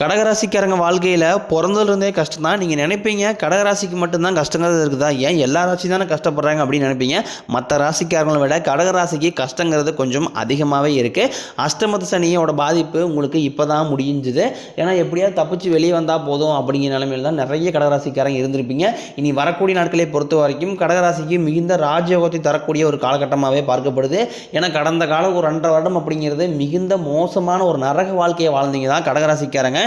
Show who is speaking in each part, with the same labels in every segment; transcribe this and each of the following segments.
Speaker 1: கடகராசிக்காரங்க வாழ்க்கையில் பிறந்ததுலேருந்தே கஷ்டம் தான் நீங்கள் நினைப்பீங்க கடகராசிக்கு மட்டும்தான் கஷ்டங்கிறது இருக்குதா? ஏன் எல்லா ராசி தானே கஷ்டப்படுறாங்க அப்படின்னு நினைப்பீங்க? மற்ற ராசிக்காரங்களை விட கடகராசிக்கு கஷ்டங்கிறது கொஞ்சம் அதிகமாகவே இருக்குது அஷ்டமத்து சனியோட பாதிப்பு உங்களுக்கு இப்போ தான் முடிஞ்சுது. ஏன்னா எப்படியாவது தப்பிச்சு வெளியே வந்தால் போதும் அப்படிங்கிற நிலைமையில் தான் நிறைய கடகராசிக்காரங்க இருந்திருப்பீங்க. இனி வரக்கூடிய நாட்களை பொறுத்த வரைக்கும் கடகராசிக்கு மிகுந்த ராஜயோகத்தை தரக்கூடிய ஒரு காலகட்டமாகவே பார்க்கப்படுது. ஏன்னா கடந்த காலம் ஒரு ரெண்டரை வருடம் அப்படிங்கிறது மிகுந்த மோசமான ஒரு நரக வாழ்க்கையை வாழ்ந்தீங்க தான் கடகராசிக்காரங்க.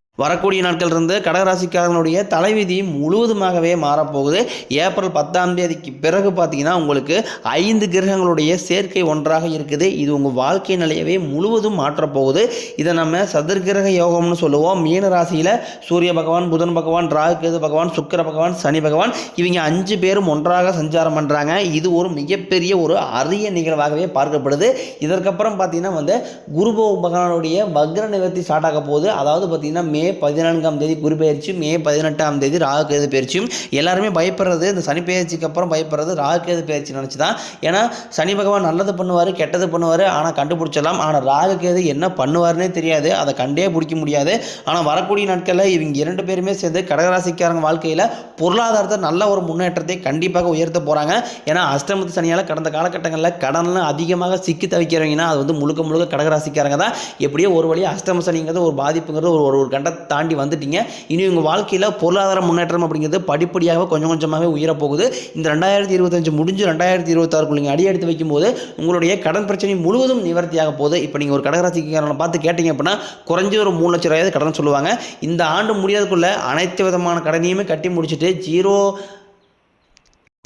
Speaker 1: வரக்கூடிய நாட்கள் இருந்து கடகராசிக்காரனுடைய தலைவிதி முழுவதுமாகவே மாறப்போகுது. ஏப்ரல் பத்தாம் தேதிக்கு பிறகு பார்த்தீங்கன்னா உங்களுக்கு ஐந்து கிரகங்களுடைய சேர்க்கை ஒன்றாக இருக்குது. இது உங்கள் வாழ்க்கை நிலையவே முழுவதும் மாற்றப்போகுது. இதை நம்ம சதுர்கிரக யோகம்னு சொல்லுவோம். மீன ராசியில் சூரிய பகவான் புதன் பகவான் ராகுகேது பகவான் சுக்கிர பகவான் சனி பகவான் இவங்க அஞ்சு பேரும் ஒன்றாக சஞ்சாரம் பண்ணுறாங்க இது ஒரு மிகப்பெரிய ஒரு அரிய நிகழ்வாகவே பார்க்கப்படுது. இதற்கப்புறம் பார்த்தீங்கன்னா வந்து குரு பகவானுடைய வக்ர நிவர்த்தி ஸ்டார்ட் ஆக போகுது. அதாவது பார்த்தீங்கன்னா மே பதினான்காம் தேதி குரு மே பதினெட்டாம் தேதி ராகு கேது பயிற்சியும் எல்லாருமே பயப்படுறது இந்த சனி பயிற்சிக்கு அப்புறம் பயப்படுறது ராகு கேது பயிற்சி நினச்சி தான் ஏன்னா சனி பகவான் நல்லது பண்ணுவார் கெட்டது பண்ணுவார் ஆனால் கண்டுபிடிச்சிடலாம். ஆனால் ராகு கேது என்ன பண்ணுவார்னே தெரியாது. அதை கண்டே பிடிக்க முடியாது. ஆனால் வரக்கூடிய நாட்களில் இவங்க இரண்டு பேருமே சேர்ந்து கடகராசிக்காரங்க வாழ்க்கையில் பொருளாதாரத்தை நல்ல ஒரு முன்னேற்றத்தை கண்டிப்பாக உயர்த்த போகிறாங்க ஏன்னா அஷ்டமத்து சனியால் கடந்த காலகட்டங்களில் கடனில் அதிகமாக சிக்கி தவிக்கிறவங்கன்னா அது வந்து முழுக்க முழுக்க கடகராசிக்காரங்க தான். எப்படியோ ஒரு வழியாக அஷ்டம சனிங்கிறது ஒரு பாதிப்புங்கிறது ஒரு ஒரு கட்டத்தை தாண்டி வந்துட்டீங்க. இனி உங்கள் வாழ்க்கையில் பொருளாதார முன்னேற்றம் அப்படிங்கிறது படிப்படியாக கொஞ்சம் கொஞ்சமாகவே உயரப்போகுது. இந்த ரெண்டாயிரத்தி இருபத்தஞ்சு முடிஞ்சு ரெண்டாயிரத்தி இருபத்தாறுக்குள்ள நீங்கள் அடி எடுத்து வைக்கும்போது உங்களுடைய கடன் பிரச்சனை முழுவதும் நிவர்த்தியாக போகுது. இப்போ நீங்கள் ஒரு கடகராசிக்காரனை பார்த்து கேட்டிங்க அப்படின்னா குறைஞ்ச ஒரு மூணு லட்ச ரூபாயாவது கடன் சொல்லுவாங்க. இந்த ஆண்டு முடியாதக்குள்ளே அனைத்து விதமான கடனையுமே கட்டி முடிச்சுட்டு ஜீரோ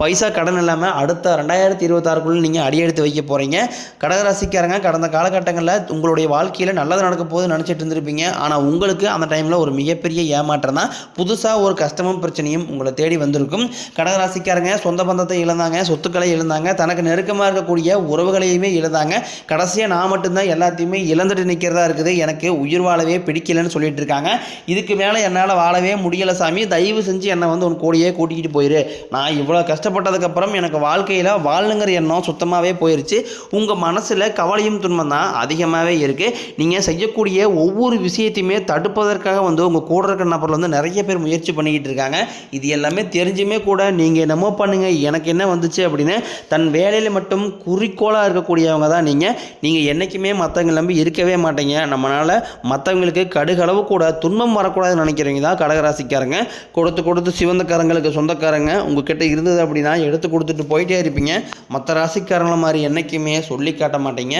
Speaker 1: பைசா கடன் இல்லாமல் அடுத்த ரெண்டாயிரத்தி இருபத்தாறுக்குள்ள நீங்கள் அடியெடுத்து வைக்க போகிறீங்க கடகராசிக்காரங்க கடந்த காலகட்டங்களில் உங்களுடைய வாழ்க்கையில் நல்லது நடக்க போது நினச்சிட்டு இருந்திருப்பீங்க. ஆனால் உங்களுக்கு அந்த டைமில் ஒரு மிகப்பெரிய ஏமாற்றம் தான். புதுசாக ஒரு கஷ்டமும் பிரச்சனையும் உங்களை தேடி வந்திருக்கும். கடகராசிக்காரங்க சொந்த பந்தத்தை இழந்தாங்க சொத்துக்களை இழந்தாங்க தனக்கு நெருக்கமாக இருக்கக்கூடிய உறவுகளையுமே இழந்தாங்க. கடைசியாக நான் மட்டும்தான் எல்லாத்தையுமே இழந்துட்டு நிற்கிறதா இருக்குது. எனக்கு உயிர் வாழவே பிடிக்கலன்னு சொல்லிட்டு இருக்காங்க. இதுக்கு மேலே என்னால் வாழவே முடியலை சாமி. தயவு செஞ்சு என்னை வந்து உன் கூடயே கூட்டிகிட்டு போயிரு. நான் இவ்வளோ கஷ்டம் கஷ்டப்பட்டதுக்கப்புறம் எனக்கு வாழ்க்கையில் வாழணுங்கிற எண்ணம் சுத்தமாகவே போயிடுச்சு உங்கள் மனசில் கவலையும் துன்பம் தான் அதிகமாகவே இருக்குது நீங்கள் செய்யக்கூடிய ஒவ்வொரு விஷயத்தையுமே தடுப்பதற்காக வந்து உங்கள் கூட இருக்கிற நபரில் வந்து நிறைய பேர் முயற்சி பண்ணிக்கிட்டு இருக்காங்க. இது எல்லாமே தெரிஞ்சுமே கூட நீங்கள் என்னமோ பண்ணுங்கள் எனக்கு என்ன வந்துச்சு அப்படின்னு தன் வேலையில் மட்டும் குறிக்கோளாக இருக்கக்கூடியவங்க தான் நீங்கள் நீங்கள் என்றைக்குமே மற்றவங்க நம்பி இருக்கவே மாட்டீங்க. நம்மளால் மற்றவங்களுக்கு கடுகளவு கூட துன்பம் வரக்கூடாதுன்னு நினைக்கிறவங்க தான் கடகராசிக்காரங்க. கொடுத்து கொடுத்து சிவந்தக்காரங்களுக்கு சொந்தக்காரங்க உங்ககிட்ட இருந்தது அப்படின்னா எடுத்து கொடுத்துட்டு போயிட்டே இருப்பீங்க. மற்ற ராசிக்காரங்களை மாதிரி என்றைக்குமே சொல்லி காட்ட மாட்டீங்க.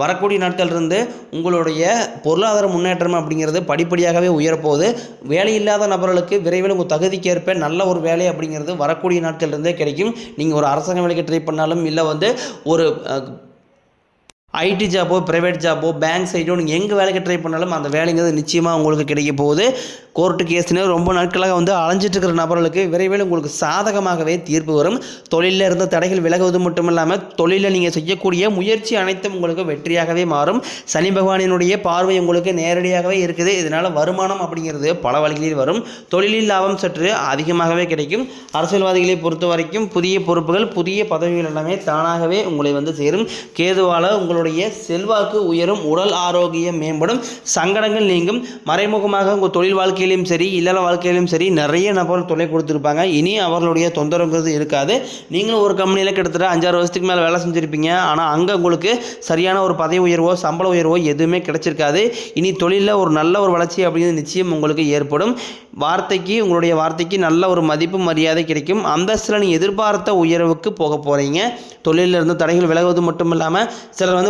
Speaker 1: வரக்கூடிய நாட்கள் இருந்து உங்களுடைய பொருளாதார முன்னேற்றம் அப்படிங்கிறது படிப்படியாகவே உயரப்போகுது. வேலை இல்லாத நபர்களுக்கு விரைவில் உங்கள் தகுதிக்கேற்ப நல்ல ஒரு வேலை அப்படிங்கிறது வரக்கூடிய நாட்கள் இருந்தே கிடைக்கும். நீங்கள் ஒரு அரசாங்க வேலைக்கு ட்ரை பண்ணாலும் இல்லை வந்து ஒரு ஐடி ஜாப்போ ப்ரைவேட் ஜாப்போ பேங்க் சைடோ நீங்கள் எங்கே வேலைக்கு ட்ரை பண்ணாலும் அந்த வேலைங்கிறது நிச்சயமாக உங்களுக்கு கிடைக்க போகுது. கோர்ட்டு கேஸ்னு ரொம்ப நாட்களாக வந்து அலைஞ்சிட்டு இருக்கிற நபர்களுக்கு விரைவில் உங்களுக்கு சாதகமாகவே தீர்ப்பு வரும். தொழிலில் இருந்த தடைகள் விலகுவது மட்டும் இல்லாமல் தொழிலில் நீங்கள் செய்யக்கூடிய முயற்சி அனைத்தும் உங்களுக்கு வெற்றியாகவே மாறும். சனி பகவானினுடைய பார்வை உங்களுக்கு நேரடியாகவே இருக்குது. இதனால் வருமானம் அப்படிங்கிறது பல வழிகளில் வரும். தொழிலில் லாபம் சற்று அதிகமாகவே கிடைக்கும். அரசியல்வாதிகளை பொறுத்த வரைக்கும் புதிய பொறுப்புகள் புதிய பதவிகள் எல்லாமே தானாகவே உங்களை வந்து சேரும். கேதுவால் உங்களுடைய செல்வாக்கு உயரும் உடல் ஆரோக்கியம் மேம்படும் சங்கடங்கள் நீங்கும். மறைமுகமாக உங்கள் தொழில் வாழ்க்கையிலும் சரி இல்லற வாழ்க்கையிலும் சரி நிறைய நபர்கள் தொலை கொடுத்துருப்பாங்க. இனி அவர்களுடைய தொந்தரவுங்கிறது இருக்காது. நீங்களும் ஒரு கம்பெனியில் கிட்டத்தட்ட அஞ்சாறு வருஷத்துக்கு மேலே வேலை செஞ்சுருப்பீங்க. ஆனால் அங்கே உங்களுக்கு சரியான ஒரு பதவி உயர்வோ சம்பள உயர்வோ எதுவுமே கிடைச்சிருக்காது. இனி தொழிலில் ஒரு நல்ல ஒரு வளர்ச்சி அப்படிங்கிறது நிச்சயம் உங்களுக்கு ஏற்படும். வார்த்தைக்கு உங்களுடைய வார்த்தைக்கு நல்ல ஒரு மதிப்பு மரியாதை கிடைக்கும். அந்தஸ்தில் நீங்கள் எதிர்பார்த்த உயர்வுக்கு போக போகிறீங்க தொழிலில் இருந்து தடைகள் விலகுவது மட்டும் இல்லாமல் சிலர் வந்து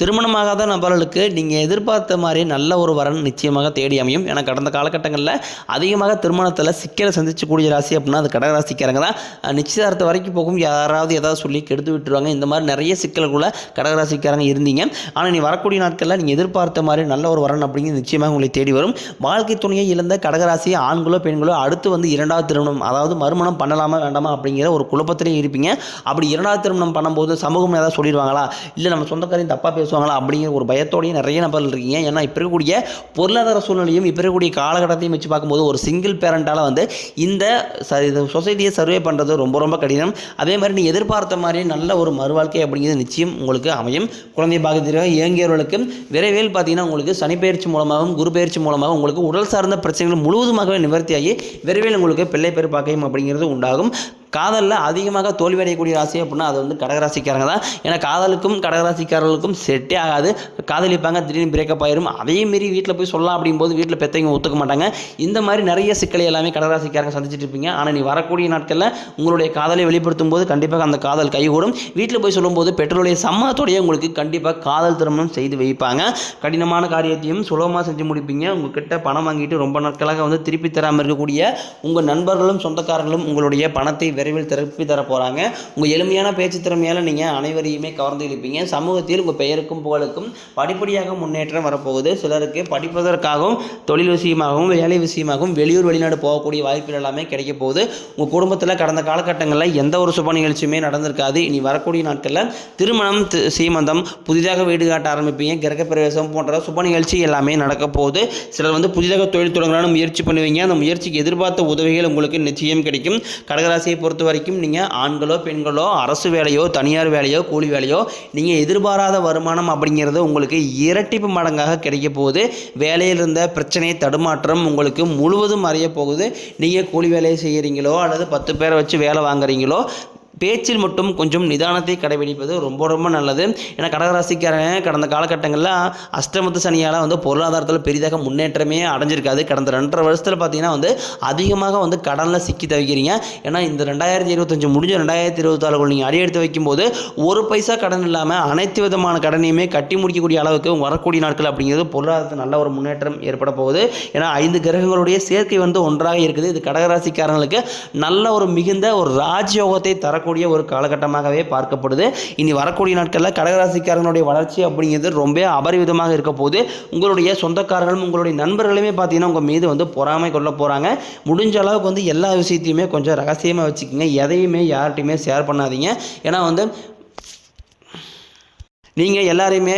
Speaker 1: திருமணமாகாத நபர்களுக்கு நீங்கள் எதிர்பார்த்த மாதிரி நல்ல ஒரு வரன் நிச்சயமாக தேடி அமையும். ஏன்னா கடந்த காலகட்டங்களில் அதிகமாக திருமணத்தில் சிக்கலை சந்திச்சக்கூடிய ராசி அப்படின்னா அது கடகராசிக்காரங்க தான். நிச்சயதார்த்த நிச்சயதார்த்தம் வரைக்கும் போகும். யாராவது ஏதாவது சொல்லி கெடுத்து விட்டுருவாங்க. இந்த மாதிரி நிறைய சிக்கல்களை கடகராசிக்காரங்க இருந்தீங்க. ஆனால் நீ வரக்கூடிய நாட்களில் நீங்கள் எதிர்பார்த்த மாதிரி நல்ல ஒரு வரன் அப்படிங்கிறது நிச்சயமாக உங்களை தேடி வரும். வாழ்க்கை துணையை இழந்த கடகராசி ஆண்களோ பெண்களோ அடுத்து வந்து இரண்டாவது திருமணம் அதாவது மறுமணம் பண்ணலாமா வேண்டாமா அப்படிங்கிற ஒரு குழப்பத்திலே இருப்பீங்க. அப்படி இரண்டாவது திருமணம் பண்ணும்போது சமூகம் ஏதாவது சொல்லிடுவாங்களா? இல்லை நம்ம சொந்தக்காரையும் தப்பாக பேசுவாங்களா அப்படிங்கிற ஒரு பயத்தோடையும் நிறைய நபர்கள் இருக்கீங்க. ஏன்னா இப்போ இருக்கக்கூடிய பொருளாதார சூழ்நிலையும் இப்போ இருக்கக்கூடிய காலகட்டத்தையும் வச்சு பார்க்கும்போது ஒரு சிங்கிள் பேரண்டால் வந்து இந்த ச இது சொசைட்டியை சர்வே பண்ணுறது ரொம்ப ரொம்ப கடினம். அதே மாதிரி நீ எதிர்பார்த்த மாதிரி நல்ல ஒரு மறுவாழ்க்கை அப்படிங்கிறது நிச்சயம் உங்களுக்கு அமையும். குழந்தை பாகத்திற்காக இயங்கியவர்களுக்கு விரைவில் பார்த்தீங்கன்னா உங்களுக்கு சனிப்பெயர்ச்சி மூலமாகவும் குரு பயிற்சி மூலமாகவும் உங்களுக்கு உடல் சார்ந்த பிரச்சனைகள் முழுவதுமாகவே நிவர்த்தியாகி விரைவில் உங்களுக்கு பிள்ளை பெரு பார்க்கையும் அப்படிங்கிறது உண்டாகும். காதலில் அதிகமாக தோல்வி அடையக்கூடிய ராசி அப்படின்னா அது வந்து கடகராசிக்காரங்க தான். ஏன்னா காதலுக்கும் கடகராசிக்காரர்களுக்கும் செட்டே ஆகாது. காதலிப்பாங்க திடீர்னு பிரேக்கப் ஆயிரும். அதையும் மீறி வீட்டில் போய் சொல்லலாம் அப்படிங்கும்போது வீட்டில் பெற்றவங்க ஒத்துக்க மாட்டாங்க. இந்த மாதிரி நிறைய சிக்கலை எல்லாமே கடகராசிக்காரங்க சந்திச்சிட்டு இருப்பீங்க. ஆனால் நீ வரக்கூடிய நாட்களில் உங்களுடைய காதலை வெளிப்படுத்தும் போது கண்டிப்பாக அந்த காதல் கைகூடும். வீட்டில் போய் சொல்லும்போது பெற்றோருடைய சம்மதத்தோடய உங்களுக்கு கண்டிப்பாக காதல் திருமணம் செய்து வைப்பாங்க. கடினமான காரியத்தையும் சுலபமாக செஞ்சு முடிப்பீங்க. உங்ககிட்ட பணம் வாங்கிட்டு ரொம்ப நாட்களாக வந்து திருப்பி தராமல் இருக்கக்கூடிய உங்கள் நண்பர்களும் சொந்தக்காரர்களும் உங்களுடைய பணத்தை விரைவில் திருப்பி தர போகிறாங்க உங்கள் எளிமையான பேச்சு திறமையால் நீங்கள் அனைவரையுமே கவர்ந்து இழுப்பீங்க. சமூகத்தில் உங்கள் பெயருக்கும் புகழுக்கும் படிப்படியாக முன்னேற்றம் வரப்போகுது. சிலருக்கு படிப்பதற்காகவும் தொழில் விஷயமாகவும் வேலை விஷயமாகவும் வெளியூர் வெளிநாடு போகக்கூடிய வாய்ப்புகள் எல்லாமே கிடைக்க போகுது. உங்கள் குடும்பத்தில் கடந்த காலகட்டங்களில் எந்த ஒரு சுப நிகழ்ச்சியுமே நடந்திருக்காது. இனி வரக்கூடிய நாட்களில் திருமணம் சீமந்தம் புதிதாக வீடு காட்ட ஆரம்பிப்பீங்க. கிரகப்பிரவேசம் போன்ற சுப நிகழ்ச்சி எல்லாமே நடக்க போகுது. சிலர் வந்து புதிதாக தொழில் தொடங்கலாம்னு முயற்சி பண்ணுவீங்க. அந்த முயற்சிக்கு எதிர்பார்த்த உதவிகள் உங்களுக்கு நிச்சயம் கிடைக்கும். கடகராசியை பொறுத்த பொறுத்த வரைக்கும் நீங்கள் ஆண்களோ பெண்களோ அரசு வேலையோ தனியார் வேலையோ கூலி வேலையோ நீங்கள் எதிர்பாராத வருமானம் அப்படிங்கிறது உங்களுக்கு இரட்டிப்பு மடங்காக கிடைக்க போகுது. வேலையில் இருந்த பிரச்சனை தடுமாற்றம் உங்களுக்கு முழுவதும் அறிய போகுது. நீங்கள் கூலி வேலையை செய்கிறீங்களோ அல்லது பத்து பேரை வச்சு வேலை வாங்குறீங்களோ பேச்சில் மட்டும் கொஞ்சம் நிதானத்தை கடைபிடிப்பது ரொம்ப ரொம்ப நல்லது. ஏன்னா கடகராசிக்காரங்க கடந்த காலகட்டங்களில் அஷ்டமத்து சனியால் வந்து பொருளாதாரத்தில் பெரிதாக முன்னேற்றமே அடைஞ்சிருக்காது. கடந்த ரெண்டரை வருஷத்தில் பார்த்தீங்கன்னா வந்து அதிகமாக வந்து கடனில் சிக்கி தவிக்கிறீங்க. ஏன்னா இந்த ரெண்டாயிரத்தி இருபத்தஞ்சு முடிஞ்ச ரெண்டாயிரத்தி இருபத்தாறுக்குள் நீங்கள் அடியெடுத்து வைக்கும்போது ஒரு பைசா கடன் இல்லாமல் அனைத்து விதமான கடனையுமே கட்டி முடிக்கக்கூடிய அளவுக்கு வரக்கூடிய நாட்கள் அப்படிங்கிறது பொருளாதாரத்தில் நல்ல ஒரு முன்னேற்றம் ஏற்பட போகுது. ஏன்னா ஐந்து கிரகங்களுடைய சேர்க்கை வந்து ஒன்றாக இருக்குது. இது கடகராசிக்காரங்களுக்கு நல்ல ஒரு மிகுந்த ஒரு ராஜயோகத்தை தரக்கூடிய ஒரு காலகட்டமாகவே பார்க்கப்படுது. இனி வரக்கூடிய நாட்களில் கடகராசிக்காரங்களுடைய வளர்ச்சி அப்படிங்கிறது ரொம்ப அபரிவிதமாக இருக்க போது உங்களுடைய சொந்தக்காரர்களும் உங்களுடைய நண்பர்களுமே பார்த்தீங்கன்னா உங்கள் மீது வந்து பொறாமை கொள்ள போகிறாங்க முடிஞ்ச அளவுக்கு வந்து எல்லா விஷயத்தையுமே கொஞ்சம் ரகசியமாக வச்சுக்கோங்க. எதையுமே யார்கிட்டையுமே ஷேர் பண்ணாதீங்க. ஏன்னா வந்து நீங்கள் எல்லாரையுமே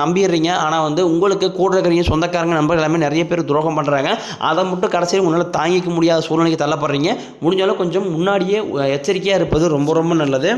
Speaker 1: நம்பிடுறீங்க. ஆனால் வந்து உங்களுக்கு கூட இருக்கிறீங்க சொந்தக்காரங்க நண்பர்கள் எல்லாமே நிறைய பேர் துரோகம் பண்ணுறாங்க அதை மட்டும் கடைசியில் உங்களால் தாங்கிக்க முடியாத சூழ்நிலைக்கு தள்ளப்படுறீங்க. முடிஞ்சாலும் கொஞ்சம் முன்னாடியே எச்சரிக்கையாக இருப்பது ரொம்ப ரொம்ப நல்லது.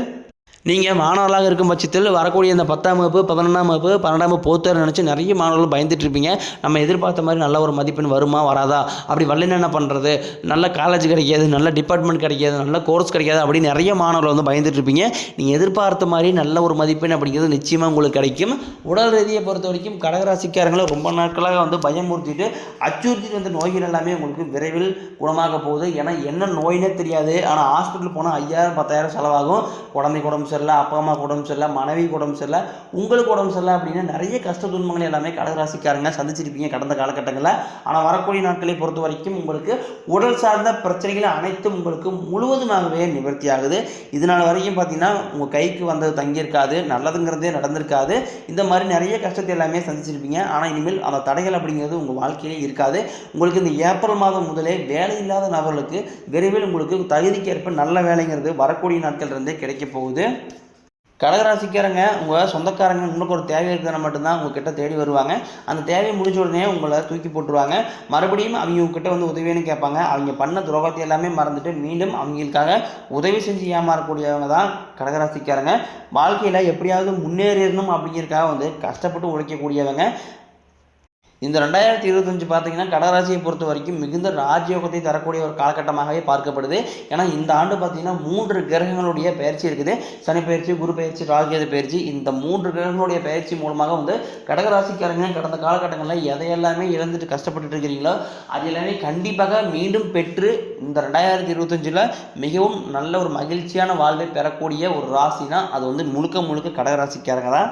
Speaker 1: நீங்கள் மாணவர்களாக இருக்கும் பட்சத்தில் வரக்கூடிய இந்த பத்தாம் வகுப்பு பதினொன்றாம் வகுப்பு பன்னெண்டாம் வகுப்பு போத்தர் நினச்சி நிறைய மாணவர்கள் பயந்துட்டு இருப்பீங்க. நம்ம எதிர்பார்த்த மாதிரி நல்ல ஒரு மதிப்பெண் வருமா வராதா? அப்படி வரலன்னா என்ன பண்ணுறது நல்ல காலேஜ் கிடைக்காது நல்ல டிபார்ட்மெண்ட் கிடைக்காது நல்ல கோர்ஸ் கிடைக்காது அப்படின்னு நிறைய மாணவர்கள் வந்து பயந்துட்டு இருப்பீங்க. நீங்கள் எதிர்பார்த்த மாதிரி நல்ல ஒரு மதிப்பெண் அப்படிங்கிறது நிச்சயமாக உங்களுக்கு கிடைக்கும். உடல் ரீதியை பொறுத்த வரைக்கும் கடகராசிக்காரங்களை ரொம்ப நாட்களாக வந்து பயமுறுத்திட்டு அச்சுறுத்திட்டு வந்த நோய்கள் எல்லாமே உங்களுக்கு விரைவில் குணமாக போகுது. ஏன்னா என்ன நோயினே தெரியாது. ஆனால் ஹாஸ்பிட்டல் போனால் ஐயாயிரம் பத்தாயிரம் செலவாகும். குழந்தைக்கு உடம்பு சரியில்லை அப்பா அம்மாவுக்கு உடம்பு சரியில்லை மனைவிக்கு உடம்பு சரியில்லை உங்களுக்கு உடம்பு சரியில்லை அப்படின்னா நிறைய கஷ்ட துன்பங்கள் எல்லாமே கடகராசிக்காரங்க சந்திச்சிருப்பீங்க கடந்த காலகட்டங்களில். ஆனால் வரக்கூடிய நாட்களை பொறுத்த வரைக்கும் உங்களுக்கு உடல் சார்ந்த பிரச்சனைகள் அனைத்தும் உங்களுக்கு முழுவதுமாகவே நிவர்த்தி ஆகுது. இதனால் வரைக்கும் பார்த்தீங்கன்னா உங்கள் கைக்கு வந்தது தங்கியிருக்காது நல்லதுங்கிறதே நடந்திருக்காது. இந்த மாதிரி நிறைய கஷ்டத்தை எல்லாமே சந்திச்சிருப்பீங்க. ஆனால் இனிமேல் அந்த தடைகள் அப்படிங்கிறது உங்கள் வாழ்க்கையிலே இருக்காது. உங்களுக்கு இந்த ஏப்ரல் மாதம் முதலே வேலை இல்லாத நபர்களுக்கு விரைவில் உங்களுக்கு தகுதிக்கேற்ப நல்ல வேலைங்கிறது வரக்கூடிய நாட்கள் இருந்தே கிடைக்க போகுது. கடகராசிக்காரங்க உங்கள் சொந்தக்காரங்க உங்களுக்கு ஒரு தேவை இருக்கிற மட்டும்தான் உங்ககிட்ட தேடி வருவாங்க. அந்த தேவையை முடிஞ்ச உடனே உங்களை தூக்கி போட்டுருவாங்க. மறுபடியும் அவங்க உங்ககிட்ட வந்து உதவின்னு கேட்பாங்க. அவங்க பண்ண துரோகத்தை எல்லாமே மறந்துட்டு மீண்டும் அவங்களுக்காக உதவி செஞ்சு ஏமாறக்கூடியவங்க தான் கடகராசிக்காரங்க. வாழ்க்கையில் எப்படியாவது முன்னேறிடணும் அப்படிங்கிறதுக்காக வந்து கஷ்டப்பட்டு உழைக்கக்கூடியவங்க. இந்த ரெண்டாயிரத்தி இருபத்தஞ்சு பார்த்தீங்கன்னா கடகராசியை பொறுத்த வரைக்கும் மிகுந்த ராஜயோகத்தை தரக்கூடிய ஒரு காலகட்டமாகவே பார்க்கப்படுது. ஏன்னா இந்த ஆண்டு பார்த்தீங்கன்னா மூன்று கிரகங்களுடைய பயிற்சி இருக்குது. சனி பயிற்சி குரு பயிற்சி ராகுகேது பயிற்சி. இந்த மூன்று கிரகங்களுடைய பயிற்சி மூலமாக வந்து கடகராசிக்காரங்க கடந்த காலகட்டங்களில் எதையெல்லாமே இழந்துட்டு கஷ்டப்பட்டுட்டு இருக்கிறீங்களோ அது எல்லாமே கண்டிப்பாக மீண்டும் பெற்று இந்த ரெண்டாயிரத்தி இருபத்தஞ்சில் மிகவும் நல்ல ஒரு மகிழ்ச்சியான வாழ்வை பெறக்கூடிய ஒரு ராசினா அது வந்து முழுக்க முழுக்க கடகராசிக்காரங்க தான்.